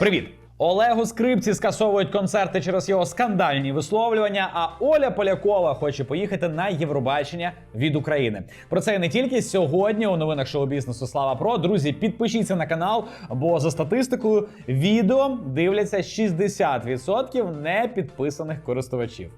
Привіт! Олегу Скрипці скасовують концерти через його скандальні висловлювання. А Оля Полякова хоче поїхати на Євробачення від України. Про це і не тільки сьогодні у новинах шоу-бізнесу Слава Про. Друзі, підпишіться на канал, бо за статистикою відео дивляться 60% непідписаних користувачів.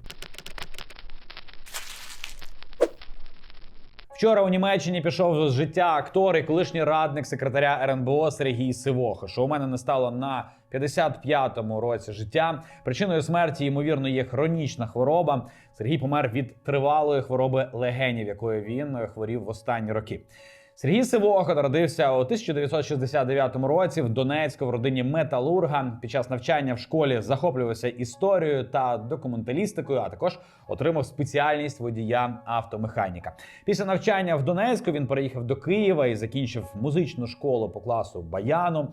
Вчора у Німеччині пішов з життя актор і колишній радник секретаря РНБО Сергій Сивоха, що у мене не стало на 55-му році життя. Причиною смерті, ймовірно, є хронічна хвороба. Сергій помер від тривалої хвороби легенів, якою він хворів в останні роки. Сергій Сивоха народився у 1969 році в Донецьку в родині металурга. Під час навчання в школі захоплювався історією та документалістикою, а також отримав спеціальність водія автомеханіка. Після навчання в Донецьку він переїхав до Києва і закінчив музичну школу по класу баяну.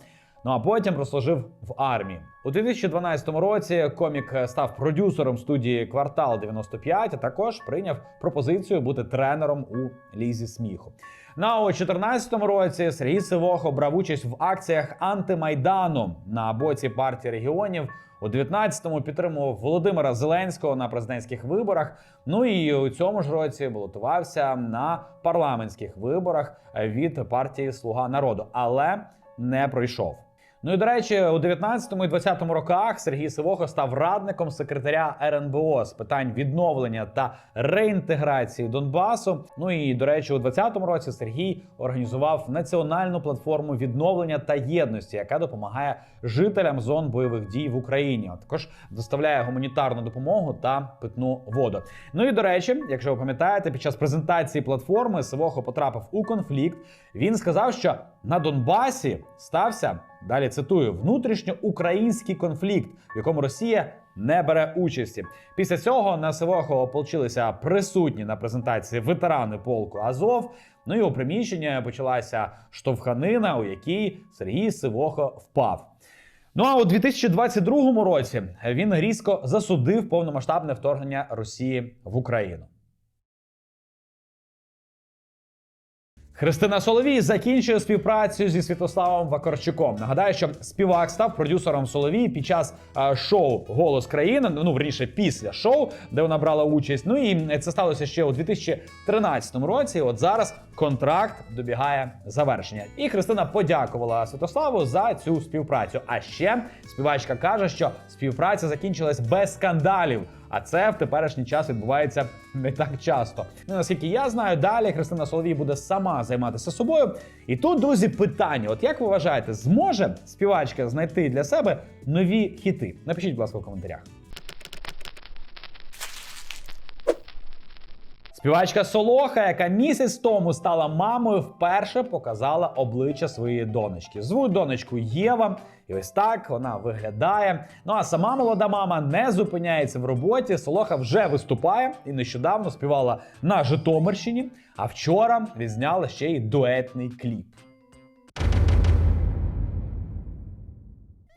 Ну а потім прослужив в армії. У 2012 році комік став продюсером студії Квартал 95, а також прийняв пропозицію бути тренером у лізі сміху. Ну а у 2014 році Сергій Сивохо брав участь в акціях антимайдану на боці партії регіонів. У 19-му підтримував Володимира Зеленського на президентських виборах. Ну і у цьому ж році балотувався на парламентських виборах від партії Слуга народу, але не пройшов. Ну і до речі, у 19 і 20 роках Сергій Сивохо став радником секретаря РНБО з питань відновлення та реінтеграції Донбасу. Ну і до речі, у 20 році Сергій організував національну платформу відновлення та єдності, яка допомагає жителям зон бойових дій в Україні. А також доставляє гуманітарну допомогу та питну воду. Ну і до речі, якщо ви пам'ятаєте, під час презентації платформи Сивохо потрапив у конфлікт. Він сказав, що на Донбасі стався далі цитую внутрішньоукраїнський конфлікт, в якому Росія не бере участі. Після цього на Сивохо ополчилися присутні на презентації ветерани полку Азов. Ну і у приміщенні почалася штовханина, у якій Сергій Сивохо впав. Ну а у 2022 році він різко засудив повномасштабне вторгнення Росії в Україну. Христина Соловій закінчує співпрацю зі Святославом Вакарчуком. Нагадаю, що співак став продюсером Соловій під час е, шоу Голос країни. Ну верніше після шоу, де вона брала участь. Ну і це сталося ще у 2013 році. От зараз контракт добігає завершення. І Христина подякувала Святославу за цю співпрацю. А ще співачка каже, що співпраця закінчилась без скандалів. А це в теперішній час відбувається не так часто. Ну, наскільки я знаю, далі Христина Соловій буде сама займатися собою. І тут, друзі, питання: от як ви вважаєте, зможе співачка знайти для себе нові хіти? Напишіть, будь ласка, в коментарях. Співачка Солоха, яка місяць тому стала мамою, вперше показала обличчя своєї донечки. Звуть донечку Єва, і ось так вона виглядає. Ну а сама молода мама не зупиняється в роботі. Солоха вже виступає і нещодавно співала на Житомирщині. А вчора відзняла ще й дуетний кліп.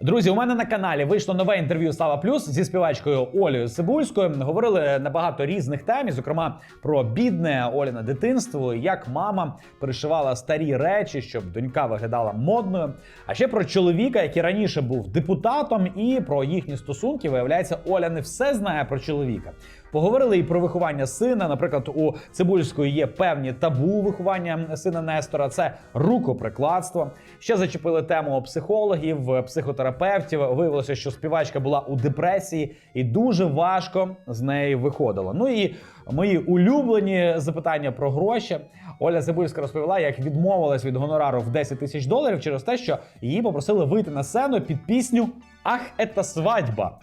Друзі, у мене на каналі вийшло нове інтерв'ю Слава Плюс зі співачкою Олею Сибульською. Говорили на багато різних тем, і, зокрема про бідне Оліне дитинство, як мама перешивала старі речі, щоб донька виглядала модною. А ще про чоловіка, який раніше був депутатом, і про їхні стосунки. Виявляється, Оля не все знає про чоловіка. Поговорили і про виховання сина. Наприклад, у Цибульської є певні табу виховання сина Нестора. Це рукоприкладство. Ще зачепили тему психологів, психотерапевтів. Виявилося, що співачка була у депресії і дуже важко з неї виходила. Ну і мої улюблені запитання про гроші. Оля Цибульська розповіла, як відмовилась від гонорару в 10 тисяч доларів через те, що її попросили вийти на сцену під пісню Ах, ета свадьба.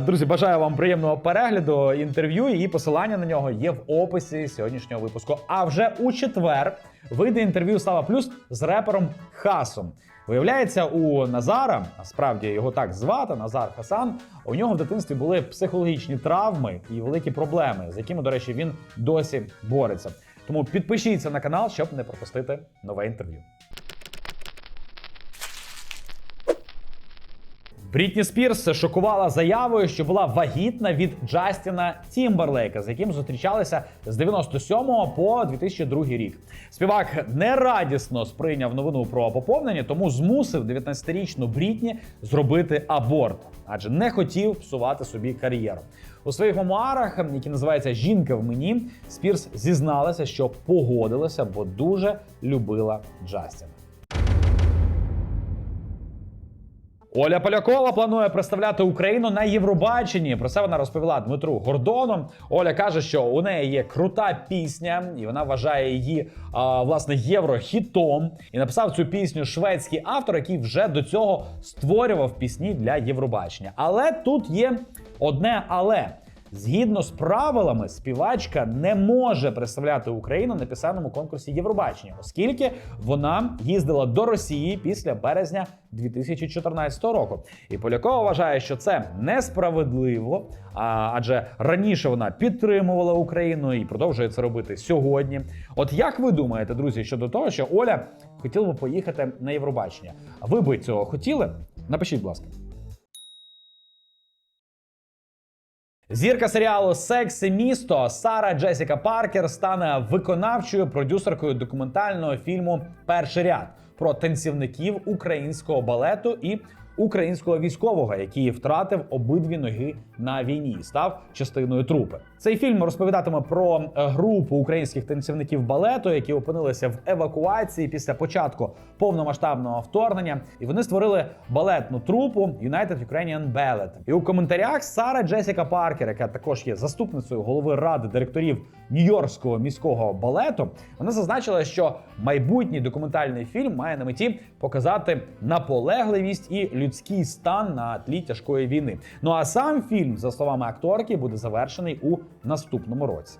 Друзі, бажаю вам приємного перегляду інтерв'ю. Її посилання на нього є в описі сьогоднішнього випуску. А вже у четвер вийде інтерв'ю Слава Плюс з репером Хасом. Виявляється, у Назара, насправді його так звати, Назар Хасан. У нього в дитинстві були психологічні травми і великі проблеми, з якими, до речі, він досі бореться. Тому підпишіться на канал, щоб не пропустити нове інтерв'ю. Брітні Спірс шокувала заявою, що була вагітна від Джастіна Тімберлейка, з яким зустрічалися з 97 по 2002 рік. Співак нерадісно сприйняв новину про поповнення, тому змусив 19-річну Брітні зробити аборт, адже не хотів псувати собі кар'єру. У своїх мемуарах, які називаються Жінка в мені, Спірс зізналася, що погодилася, бо дуже любила Джастіна. Оля Полякова планує представляти Україну на Євробаченні. Про це вона розповіла Дмитру Гордону. Оля каже, що у неї є крута пісня, і вона вважає її а, власне єврохітом. І написав цю пісню шведський автор, який вже до цього створював пісні для Євробачення. Але тут є одне але. Згідно з правилами, співачка не може представляти Україну на пісенному конкурсі Євробачення, оскільки вона їздила до Росії після березня 2014 року. І Полякова вважає, що це несправедливо, адже раніше вона підтримувала Україну і продовжує це робити сьогодні. От як ви думаєте, друзі, щодо того, що Оля хотіла би поїхати на Євробачення? Ви би цього хотіли? Напишіть, будь ласка. Зірка серіалу Секс і місто Сара Джесіка Паркер стане виконавчою продюсеркою документального фільму Перший ряд про танцівників українського балету і українського військового, який втратив обидві ноги на війні, і став частиною трупи. Цей фільм розповідатиме про е, групу українських танцівників балету, які опинилися в евакуації після початку повномасштабного вторгнення, і вони створили балетну трупу United Ukrainian Ballet. І у коментарях Сара Джесіка Паркер, яка також є заступницею голови ради директорів Нью-Йоркського міського балету, вона зазначила, що майбутній документальний фільм має на меті показати наполегливість і людський стан на тлі тяжкої війни. Ну а сам фільм, за словами акторки, буде завершений у наступному році.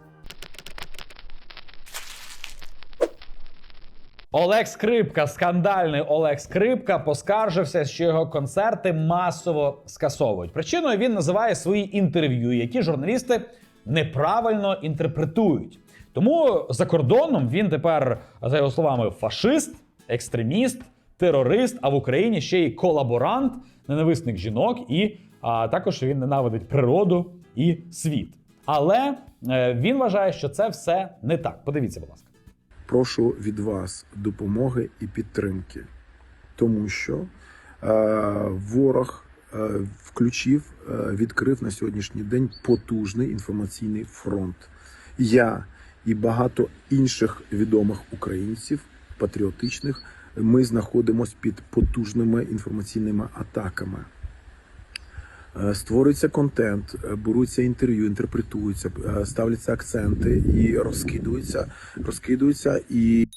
Олег Скрипка, скандальний Олег Скрипка, поскаржився, що його концерти масово скасовують. Причиною він називає свої інтерв'ю, які журналісти неправильно інтерпретують. Тому за кордоном він тепер, за його словами, фашист, екстреміст, терорист, а в Україні ще й колаборант, ненависник жінок, і а, також він ненавидить природу і світ. Але е, він вважає, що це все не так. Подивіться, будь ласка. прошу від вас допомоги і підтримки, тому що е, ворог е, включив, е, відкрив на сьогоднішній день потужний інформаційний фронт. Я і багато інших відомих українців, патріотичних, ми знаходимося під потужними інформаційними атаками. Е, Створюється контент, е, беруться інтерв'ю, інтерпретуються, е, ставляться акценти і розкидуються, розкидуються і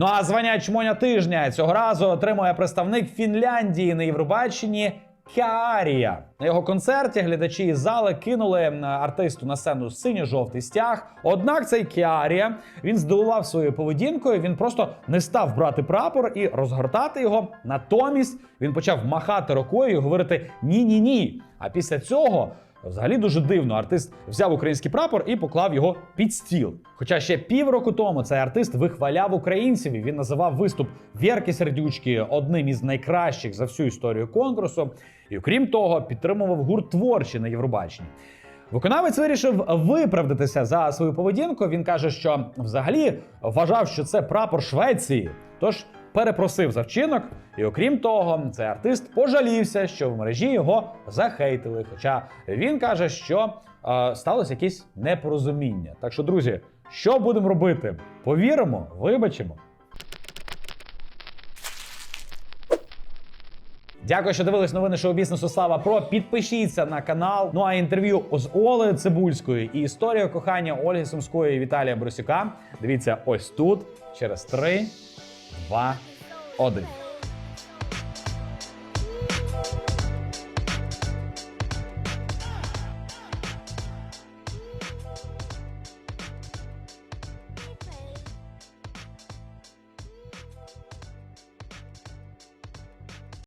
Ну а звання чмоня тижня цього разу отримує представник Фінляндії на Євробаченні Каарія. На його концерті глядачі із зали кинули артисту на сцену синьо-жовтий стяг. Однак цей Кіарія він здивував своєю поведінкою. Він просто не став брати прапор і розгортати його. Натомість він почав махати рукою і говорити ні, ні, ні. А після цього Взагалі дуже дивно. Артист взяв український прапор і поклав його під стіл. Хоча ще півроку тому цей артист вихваляв українців. і Він називав виступ Вєрки Сердючки одним із найкращих за всю історію конкурсу. І окрім того, підтримував гурт творчі на Євробаченні. Виконавець вирішив виправдатися за свою поведінку. Він каже, що взагалі вважав, що це прапор Швеції. Тож перепросив за вчинок, і окрім того, цей артист пожалівся, що в мережі його захейтили. Хоча він каже, що е, сталося якесь непорозуміння. Так що, друзі, що будемо робити? Повіримо, вибачимо. Дякую, що дивились новини шоу бізнесу Слава Про. Підпишіться на канал. Ну а інтерв'ю з Олею Цибульською і історію кохання Ольги Сумської і Віталія Брусюка. Дивіться ось тут через 3, 2, 1.